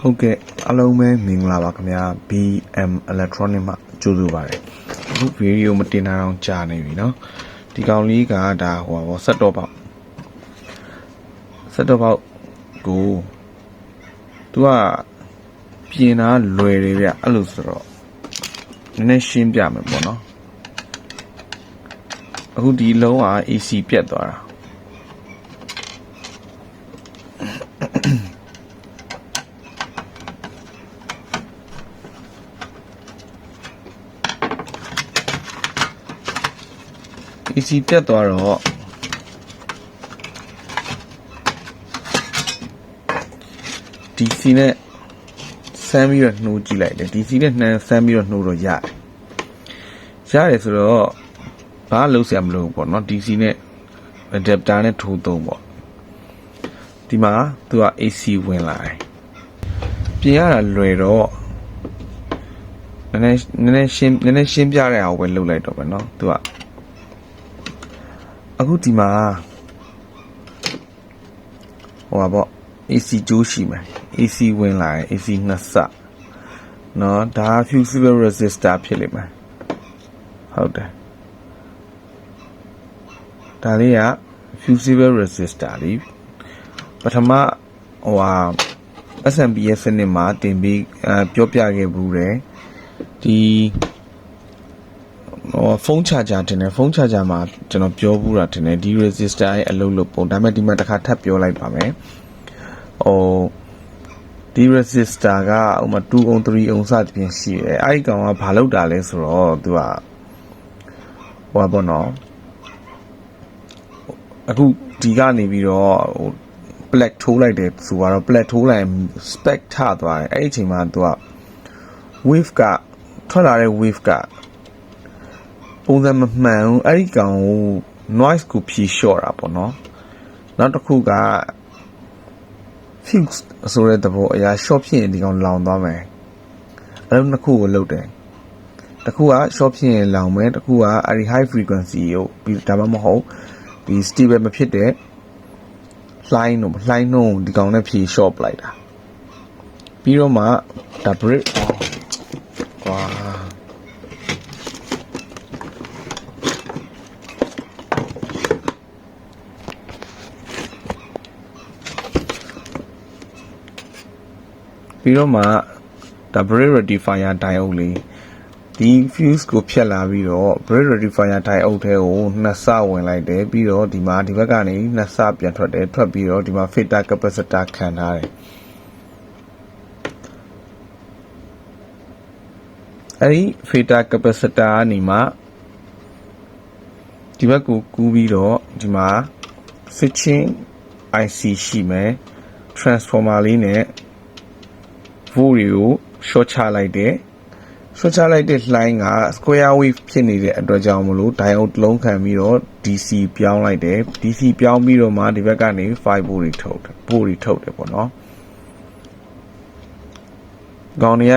ဟုတ်ကဲ့အားလုံးပဲမင်္ဂလာပါခင်ဗျာ BM Electronic မှာကြိုဆိုပါရစေအခုဗီဒီယိုမတင်တာတော့ကြာနေပြီเนาะဒီကောင်လေးကဒါဟိုပါဆက်တော့ပေါက်ဆက်တော့ပေါက်ကိုသူကပြင်တာလွယ်တယ်ဗျအဲ့လိုဆိုတော့နည်းနည်းရှင်းပြမယ်ပေါ့နော်အခုဒီလုံးက AC ပြတ်သွားတာ AC ပြတ်သွားတော့ DC နဲ့ဆမ်းပြီးတော့နှိုးကြည့်လိုက်တယ် DC နဲ့နှမ်းဆမ်းပြီးတော့နှိုးတော့ရတယ်ရတယ်ဆိုတော့ဘာလို့ဆရာမလို့ပေါ့နော် DC နဲ့ adapter နဲ့ထိုးသုံးပေါ့ဒီမှာသူက AC ဝင်လာတယ်ပြင်ရတာလွယ်တော့နည်းနည်းနည်းနည်းရှင်းနည်းနည်းရှင်းပြတဲ့အောင်ပဲလုပ်လိုက်တော့ပဲเนาะသူက အခုဒီမှာဟိုပါပေါ့ AC ကျိုးရှိမယ် AC ဝင်လာရင် AC နှစ်ဆเนาะဒါ fusible resistor ဖြစ်လိမ့်မယ်ဟုတ်တယ်ဒါလေးက fusible resistor လीပထမဟိုဟာ SMP ရဲ့စနစ်မှာတင်ပြီးအဲပြောပြခဲ့ဘူးတယ်ဒီ ဟိုဖုန်းချာဂျာတင်တယ်ဖုန်းချာဂျာမှာကျွန်တော်ပြောဘူးတာတင်တယ်ဒီ resistor ရဲ့အလုပ်လုပ်ပုံဒါပေမဲ့ဒီမှာတစ်ခါထပ်ပြောလိုက်ပါမယ်ဟိုဒီ resistor ကဥမာ2 ohm 3 ohm စသဖြင့်ရှိတယ်အဲ့ဒီကောင်ကဘာလုပ်တာလဲဆိုတော့သူကဟိုပါဘောနော်အခုဒီကနေပြီးတော့ဟို black ထိုးလိုက်တယ်ဆိုတော့ black ထိုးလိုက်ရင် spec ထသွားတယ်အဲ့ဒီအချိန်မှာသူက wave ကထွက်လာတဲ့ wave က ပုံစံမမှန်ဘူးအဲ့ဒီကောင်ကို noise ကိုဖြေလျှော့တာပေါ့နော်နောက်တစ်ခုက fuse ဆိုတဲ့သဘောအရာ short ဖြစ်ရင်ဒီကောင်လောင်သွားမယ်အဲ့လိုနှစ်ခုကိုလုပ်တယ်တစ်ခုက short ဖြစ်ရင်လောင်မယ်တစ်ခုကအဲ့ဒီ high frequency ကိုပြီးဒါမှမဟုတ်ဒီ stable မဖြစ်တဲ့ line တို့ line တို့ဒီကောင်နဲ့ဖြေ short ပလိုက်တာပြီးတော့မှဒါ break ဝါ ပြီးတော့မှဒါ brake rectifier diode လေးဒီ fuse ကိုဖြတ်လာပြီးတော့ brake rectifier diode ထဲကိုနှစ်ဆဝင်လိုက်တယ်ပြီးတော့ဒီမှာဒီဘက်ကနေနှစ်ဆပြန်ထွက်တယ်ထွက်ပြီးတော့ဒီမှာ filter capacitor ခံထားတယ်အဲဒီ filter capacitor ကနေမှဒီဘက်ကိုကူးပြီးတော့ဒီမှာ switching IC ရှိမယ် transformer လေးနဲ့ volt တွေကို short ချလိုက်တယ် short ချလိုက်တဲ့လှိုင်းက square wave ဖြစ်နေတဲ့အတွက်ကြောင့်မလို့ diode တစ်လုံးခံပြီးတော့ DC ပြောင်းလိုက်တယ် DC ပြောင်းပြီးတော့မှဒီဘက်ကနေ5 volt တွေထုတ်တယ် volt တွေထုတ်တယ်ပေါ့နော်ကောင်းနေရ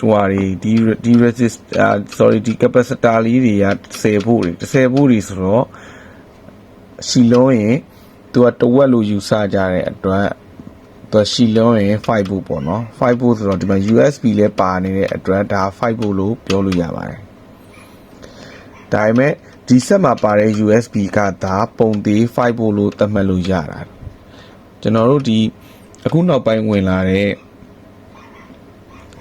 ဟိုဟာတွေဒီဒီ resist အာ sorry ဒီ capacitor လေးတွေက10 volt တွေ10 volt တွေဆိုတော့ရှီလုံးရင်သူကတဝက်လို့ယူဆကြတဲ့အတွက် သူရှီလုံးရင်5 volt ပေါ့နော်5 volt ဆိုတော့ဒီမှာ USB လဲပါနေတဲ့အတွက်ဒါ5 volt လို့ပြောလို့ရပါတယ်ဒါပေမဲ့ဒီဆက်မှာပါတဲ့ USB ကဒါပုံသေး5 volt လို့သတ်မှတ်လို့ရတာကျွန်တော်တို့ဒီအခုနောက်ပိုင်းဝင်လာတဲ့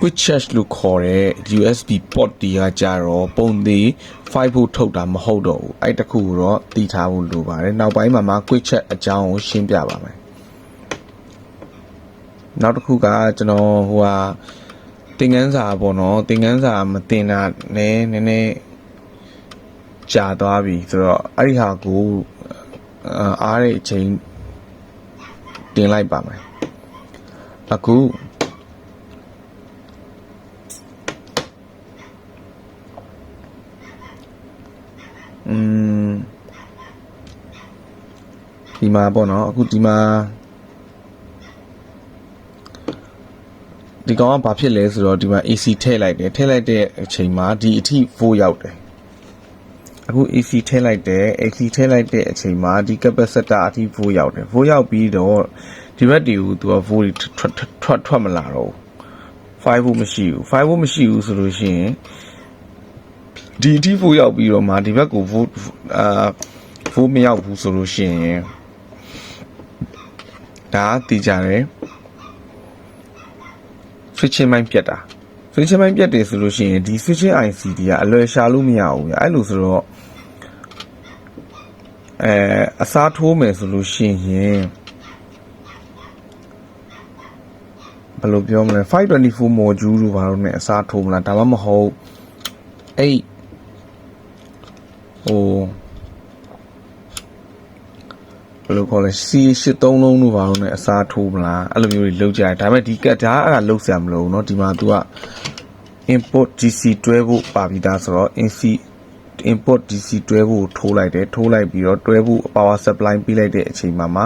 quick charge လို့ခေါ်တဲ့ USB port တွေကကြတော့ပုံသေး5 volt ထုတ်တာမဟုတ်တော့ဘူးအဲ့တခုကိုတော့တည်ထားဖို့လိုပါတယ်နောက်ပိုင်းမှာမှ quick charge အကြောင်းကိုရှင်းပြပါမယ် နောက်တစ်ခုကကျွန်တော်ဟိုဟာသင်ခန်းစာပေါ့နော်သင်ခန်းစာမတင်တာနည်းနည်းနည်းကြာသွားပြီဆိုတော့အဲ့ဒီဟာကိုအာအားတဲ့အချိန်တင်လိုက်ပါမယ်အခုอืมဒီမှာပေါ့နော်အခုဒီမှာ ဒီကောင်ကဘာဖြစ်လဲဆိုတော့ဒီမှာ AC ထည့်လိုက်တယ်ထည့်လိုက်တဲ့အချိန်မှာဒီအထိ volt ရောက်တယ်အခု AC ထည့်လိုက်တယ် AC ထည့်လိုက်တဲ့အချိန်မှာဒီ capacitor အထိ volt ရောက်တယ် volt ရောက်ပြီးတော့ဒီဘက်တီကို तू က vote ထွက်ထွက်ထွက်ထွက်မလာတော့ဘူး5 vote မရှိဘူး5 vote မရှိဘူးဆိုလို့ရှိရင်ဒီအထိ vote ရောက်ပြီးတော့မှဒီဘက်ကို vote အာ vote မရောက်ဘူးဆိုလို့ရှိရင်ဒါတည်ကြတယ် switching မိုင်းပြတ်တာ switching မိုင်းပြတ်တယ်ဆိုလို့ရှိရင်ဒီ switching ICD ကအလွယ်ရှာလို့မရဘူးဗျအဲ့လိုဆိုတော့အဲအစားထိုးမယ်ဆိုလို့ရှိရင်ဘယ်လိုပြောမလဲ524 module လို့ဘာလို့ ਨੇ အစားထိုးမလားဒါမှမဟုတ်အဲ့ဟိုဘ ယ်လိုခေါ်လဲ C83 လုံးလို့ဘာလို့ ਨੇ အစားထိုးမလားအဲ့လိုမျိုးတွေလောက်ကြတယ်ဒါပေမဲ့ဒီကတ်ဒါအဲ့ဒါလောက်ဆရာမလို့เนาะဒီမှာ तू က import GC တွဲဖို့ပါပြီးသားဆိုတော့ NC import DC တွဲဖို့ထိုးလိုက်တယ်ထိုးလိုက်ပြီးတော့တွဲဖို့ power supply ပြီးလိုက်တဲ့အချိန်မှာမှ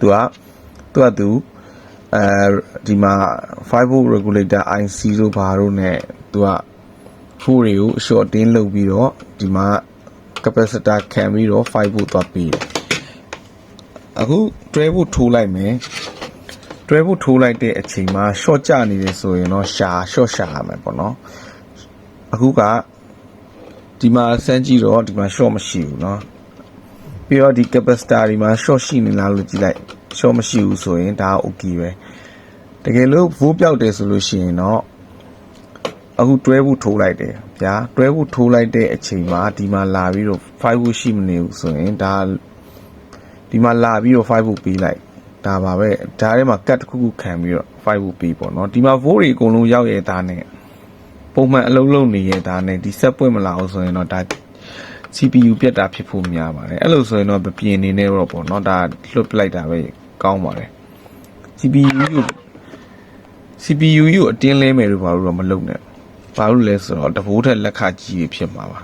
သူကသူကသူအဲဒီမှာ5 volt regulator IC တို့ဘာတို့ ਨੇ သူကဖိုးတွေကို short တင်းလုပ်ပြီးတော့ဒီမှာ capacitor ခံပြီးတော့5 volt သွားပြီးတယ် အခုတွဲဖို့ထိုးလိုက်မယ်တွဲဖို့ထိုးလိုက်တဲ့အချိန်မှာ short ကျနေတယ်ဆိုရင်တော့ရှာ short ရှာရမယ်ပေါ့နော်အခုကဒီမှာစမ်းကြည့်တော့ဒီမှာ short မရှိဘူးเนาะပြီးတော့ဒီ capacitor ဒီမှာ short ရှိနေလားလို့ကြည့်လိုက် short မရှိဘူးဆိုရင်ဒါ okay ပဲတကယ်လို့ volt ပြောက်တယ်ဆိုလို့ရှိရင်တော့အခုတွဲဖို့ထိုးလိုက်တယ်ဗျာတွဲဖို့ထိုးလိုက်တဲ့အချိန်မှာဒီမှာလာပြီးတော့5 volt ရှိမနေဘူးဆိုရင်ဒါ ဒီမှာလာပြီးတော့5ဖို့ပေးလိုက်ဒါပါပဲဒါထဲမှာ cut တစ်ခုခုခံပြီးတော့5ဖို့ပေးပေါ့နော်ဒီမှာ vote တွေအကုန်လုံးရောက်ရဲ့သားနဲ့ပုံမှန်အလုံးလုံးနေရဲ့သားနဲ့ဒီဆက်ပွင့်မလာအောင်ဆိုရင်တော့ဒါ CPU ပြတ်တာဖြစ်ဖို့များပါတယ်အဲ့လိုဆိုရင်တော့ပြင်နေနေတော့ပေါ့နော်ဒါလွတ်ပလိုက်တာပဲကောင်းပါတယ် CPU ကို CPU ကိုအတင်းလဲမယ်လို့ဘာလို့တော့မလုပ်နဲ့ဘာလို့လဲဆိုတော့တဘိုးထက်လက်ခကြီးဖြစ်မှာပါ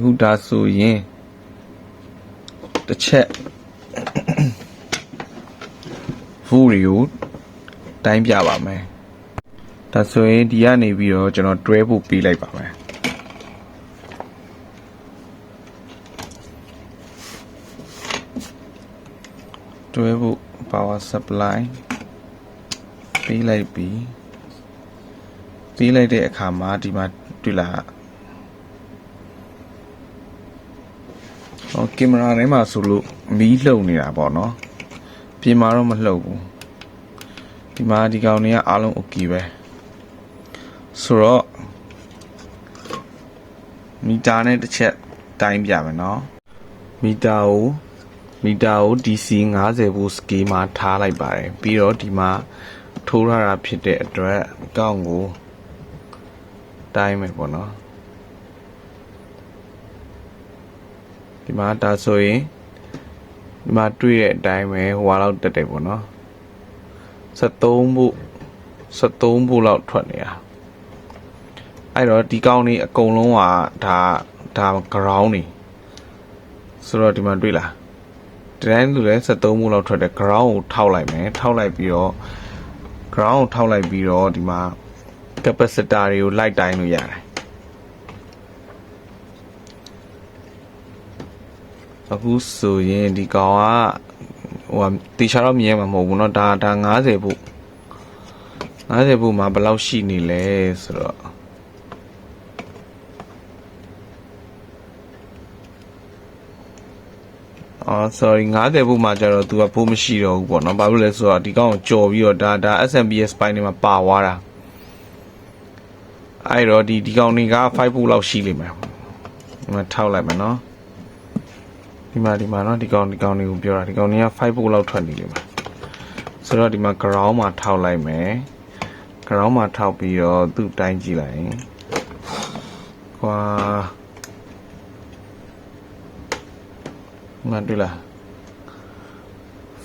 အခုဒါဆိုရင်တစ်ချက်ဖူရီကိုတိုင်းပြပါမယ်ဒါဆိုရင်ဒီကနေပြီးတော့ကျွန်တော်တွဲဖို့ပေးလိုက်ပါမယ်တွဲဖို့ power supply ပေးလိုက်ပြီးပေးလိုက်တဲ့အခါမှာဒီမှာတွေ့လား ဟောကင်မရာထဲမှာဆိုလို့မီးလှုပ်နေတာပေါ့နော်ပြင်မှာတော့မလှုပ်ဘူးဒီမှာဒီကောင်တွေကအားလုံး okay ပဲဆိုတော့မီတာနဲ့တစ်ချက်တိုင်းပြမယ်နော်မီတာကိုမီတာကို DC 50ဘူး scale မှာထားလိုက်ပါတယ်ပြီးတော့ဒီမှာထိုးရတာဖြစ်တဲ့အတွက်အကောင့်ကိုတိုင်းမယ်ပေါ့နော် ဒီမှာဒါဆိုရင်ဒီမှာတွေ့တဲ့အတိုင်းပဲဟိုဟာလောက်တက်တယ်ပေါ့နော်73ဘူး73ဘူးလောက်ထွက်နေတာအဲ့တော့ဒီကောင်းနေအကုန်လုံးကဒါဒါ ground နေဆိုတော့ဒီမှာတွေ့လားဒီတိုင်းလူလဲ73ဘူးလောက်ထွက်တယ် ground ကိုထောက်လိုက်မယ်ထောက်လိုက်ပြီးတော့ ground ကိုထောက်လိုက်ပြီးတော့ဒီမှာ capacitor တွေကိုလိုက်တိုင်းလို့ရတယ် အခုဆိုရင်ဒီကောင်ကဟိုတေချာတော့မြင်မှာမဟုတ်ဘူးเนาะဒါဒါ90ဘူး90ဘူးမှာဘယ်လောက်ရှိနေလဲဆိုတော့အော် sorry 90ဘူးမှာကျတော့ तू ကပိုးမရှိတော့ဘူးပေါ့เนาะဘာလို့လဲဆိုတော့ဒီကောင်ကိုကြော်ပြီးတော့ဒါဒါ SMPS ပိုင်းတွေမှာပါသွားတာအဲ့တော့ဒီဒီကောင်တွေက5ဘူးလောက်ရှိလိမ့်မယ်ဒီမှာထောက်လိုက်မယ်เนาะ ဒီမှာဒီမှာเนาะဒီကောင်ဒီကောင်တွေကိုပြောတာဒီကောင်တွေက5ဘူးလောက်ထွက်နေလိမ့်မယ်ဆိုတော့ဒီမှာ ground မှာထောက်လိုက်မယ် ground မှာထောက်ပြီးတော့သူ့တိုင်းကြည့်လိုက်ကွာငါတွေ့လား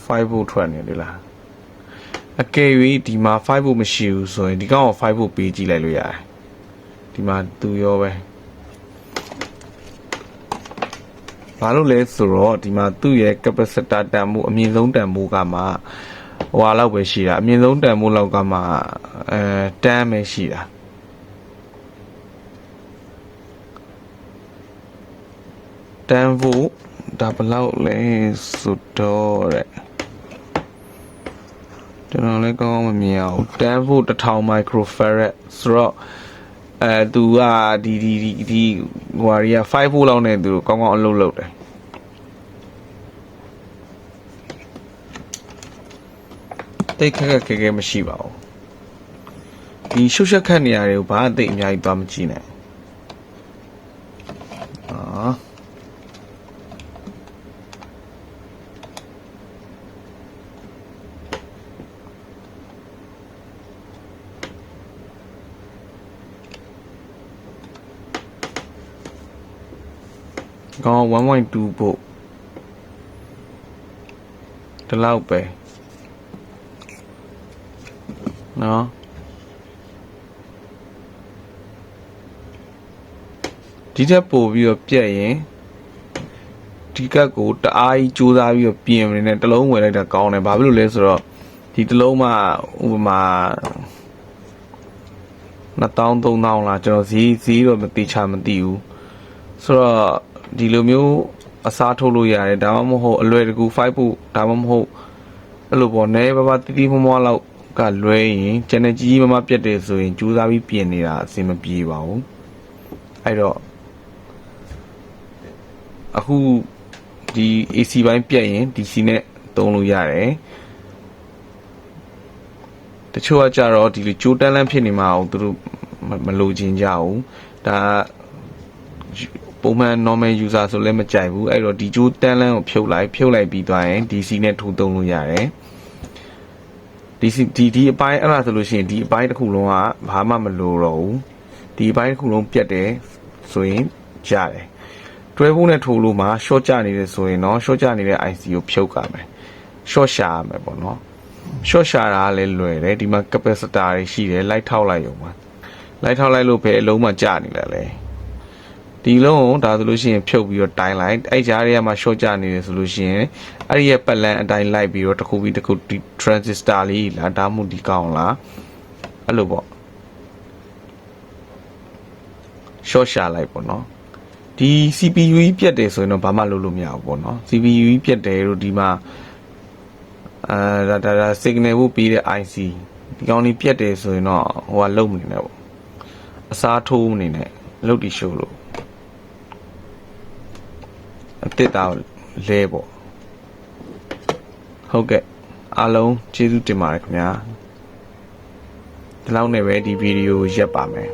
5ဘူးထွက်နေတွေ့လားအကယ်၍ဒီမှာ5ဘူးမရှိဘူးဆိုရင်ဒီကောင်ကို5ဘူးပေးကြည့်လိုက်လို့ရတယ်ဒီမှာသူရောပဲ ဘာလို့လဲဆိုတော့ဒီမှာသူ့ရဲ့ capacitor တန်မှုအမြင့်ဆုံးတန်မှုကမှဟိုဟာလောက်ပဲရှိတာအမြင့်ဆုံးတန်မှုလောက်ကမှအဲတန်းပဲရှိတာတန်ဖို့ဒါဘယ်လောက်လဲဆိုတော့တဲ့ကျွန်တော်လည်းကောင်းကောင်းမမြင်အောင်10 volt 1000 microfarad ဆိုတော့ အဲသူကဒီဒီဒီဒီဟိုဟာတွေက5 volt လောက်နဲ့သူကောင်းကောင်းအလုပ်လုပ်တယ်တိတ်ခက်ခက်ခဲခဲမရှိပါဘူးဒီရှုပ်ရှက်ခတ်နေရာတွေကိုဘာအသိအများကြီးသွားမကြည့်နဲ့အာ ကောင်း1.2ဖို့ဒီလောက်ပဲနော်ဒီထက်ပိုပြီးတော့ပြက်ရင်ဒီကတ်ကိုတအားကြီးစူးစမ်းပြီးတော့ပြင်နေတယ်တစ်လုံးဝယ်လိုက်တာကောင်းတယ်ဘာဖြစ်လို့လဲဆိုတော့ဒီတစ်လုံးမှဥပမာ2000 3000လားကျွန်တော်ဈေးဈေးတော့မတိချာမသိဘူးဆိုတော့ ဒီလိုမျိုးအစားထုတ်လို့ရတယ်ဒါမှမဟုတ်အလွယ်တကူ5ဖို့ဒါမှမဟုတ်အဲ့လိုပေါ့နဲဘာဘာတီတီမွားမွားလောက်ကလွဲရင်ကျန်တဲ့ကြီးကြီးမမပြတ်တယ်ဆိုရင်ကြိုးစားပြီးပြင်နေတာအဆင်မပြေပါဘူးအဲ့တော့အခုဒီ AC ဘိုင်းပြတ်ရင် DC နဲ့သုံးလို့ရတယ်တချို့ကကြတော့ဒီလိုကြိုးတန်းလန်းဖြစ်နေမှာအောင်သူတို့မမလိုချင်ကြဘူးဒါ ပုံမှန် normal user ဆိုလည်းမကြိုက်ဘူးအဲ့တော့ဒီကြိုးတန်းလန်းကိုဖြုတ်လိုက်ဖြုတ်လိုက်ပြီးသွားရင် DC နဲ့ထိုးသုံးလို့ရတယ် DC ဒီဒီအပိုင်းအဲ့ဒါဆိုလို့ရှိရင်ဒီအပိုင်းတစ်ခုလုံးကဘာမှမလိုတော့ဘူးဒီအပိုင်းတစ်ခုလုံးပြတ်တယ်ဆိုရင်ကြားတယ်တွဲဖို့နဲ့ထိုးလို့မှာ short ကြနေတယ်ဆိုရင်တော့ short ကြနေတဲ့ IC ကိုဖြုတ်ကြမယ် short ရှာရမယ်ပေါ့နော် short ရှာတာကလည်းလွယ်တယ်ဒီမှာ capacitor တွေရှိတယ်လိုက်ထောက်လိုက်ရုံပါလိုက်ထောက်လိုက်လို့ပဲအလုံးမှကြာနေလဲလေ ဒီလုံးကိုဒါဆိုလို့ရှိရင်ဖြုတ်ပြီးတော့တိုင်းလိုက်အဲ့ကြားထဲမှာ short ကြနေတယ်ဆိုလို့ရှိရင်အဲ့ဒီရဲ့ပတ်လန်းအတိုင်းလိုက်ပြီးတော့တစ်ခုပြီးတစ်ခုဒီ transistor လေးလားဒါမှမဟုတ်ဒီကောင်လားအဲ့လိုပေါ့ short ရှာလိုက်ပေါ့နော်ဒီ CPU ကြီးပြတ်တယ်ဆိုရင်တော့ဘာမှလုပ်လို့မရဘူးပေါ့နော် CPU ကြီးပြတ်တယ်လို့ဒီမှာအာဒါဒါဒါ signal ဖို့ပြီးတဲ့ IC ဒီကောင်လေးပြတ်တယ်ဆိုရင်တော့ဟိုကလုံးမနေနဲ့ပေါ့အစားထိုးမနေနဲ့လုတ်တီရှိုးလို့ အတစ်တောင်လဲပေါ့ဟုတ်ကဲ့အားလုံးကျေးဇူးတင်ပါတယ်ခင်ဗျာဒီလောက်နဲ့ပဲဒီဗီဒီယိုရပ်ပါမယ်